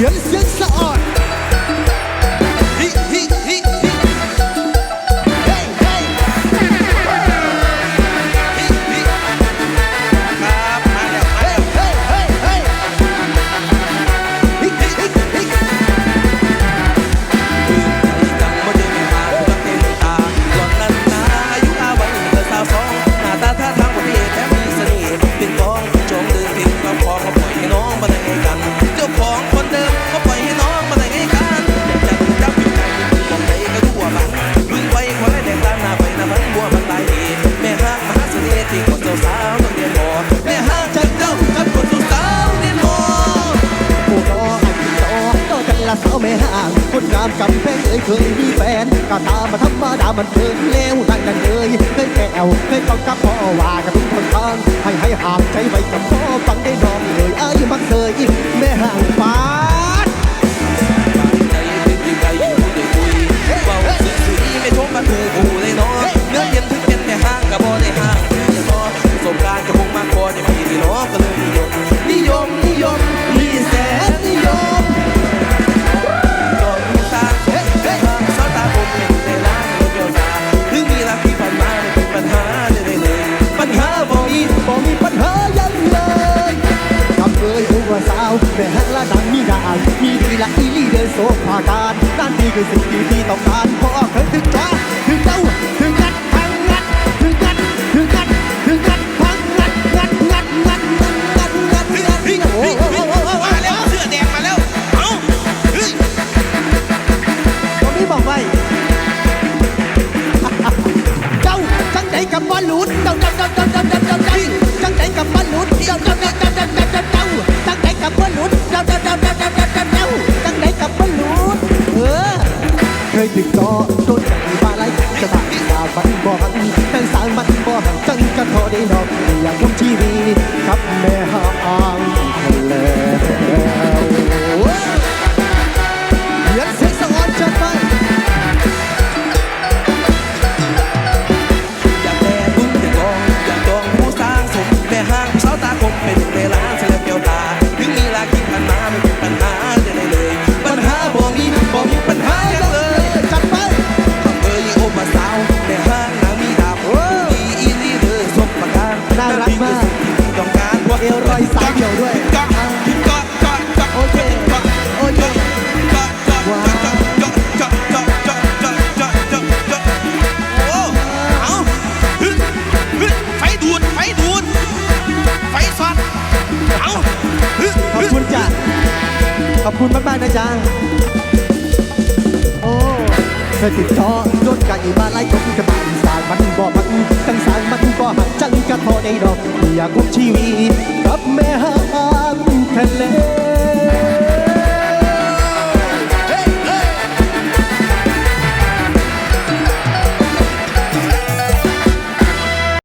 Jetzt, jetzt, der Ort. ละสาวแม่ห่างคนงามกำแพงเอ่ยเคยมีแฟนก็ตามมาธรรมดามันเพิ่งแล้วทางนั้นเลยเคยแก้วเคยต้องกับพ่อว่ากับทุกคนทางให้ให้หางใจไว้กับพ่อฟังได้น้องเลยอายุมักเคยแม่ห่างฟ้าดใจเป็นยังไงอยู่ได้คุยเว้าสุดสุยไม่ชมมาถูกหูเลยเนาะเนื้อเย็นถึงเย็นแม่ห้างกับ่ได้ห้างอย่าะสบการกับคงมากพอในพี่นี่เนาะก็เลยาวแม่ฮักละดังมีดานมีดีละอีลีเดินโซฟาการนั่นนี่คือสิ่งที่ที่ต้องการพอเคยถึงจ้าถึงเจ้าถึงงัดพังงัดถึงงัดถึงงัดถึงงัดพังงัดงัดงัดงัดงัดงัดงัดงัดเฮ้ยโอ้โหมาแล้วเสื้อแดงมาแล้วเอ้าเฮ้ยผมนี่บอกไว้เจ้าจังใจกับว่าหลุดเยติดต่อโดนใจมาไล่จะตายตาฝันบ่หันารักมากต้องการเอวรอยสายเดียวด้วยโอเคโอเคว้าวขอบคุณจ้ะขอบคุณมากๆนะจ๊ะ เธอติดต่อโดนไก่มาไล่กบกระบาดสารมันบ่มันจังสารมันบ่หักจังกะทอได้ดอก อยากกุมชีวิตกับแม่หางทะเล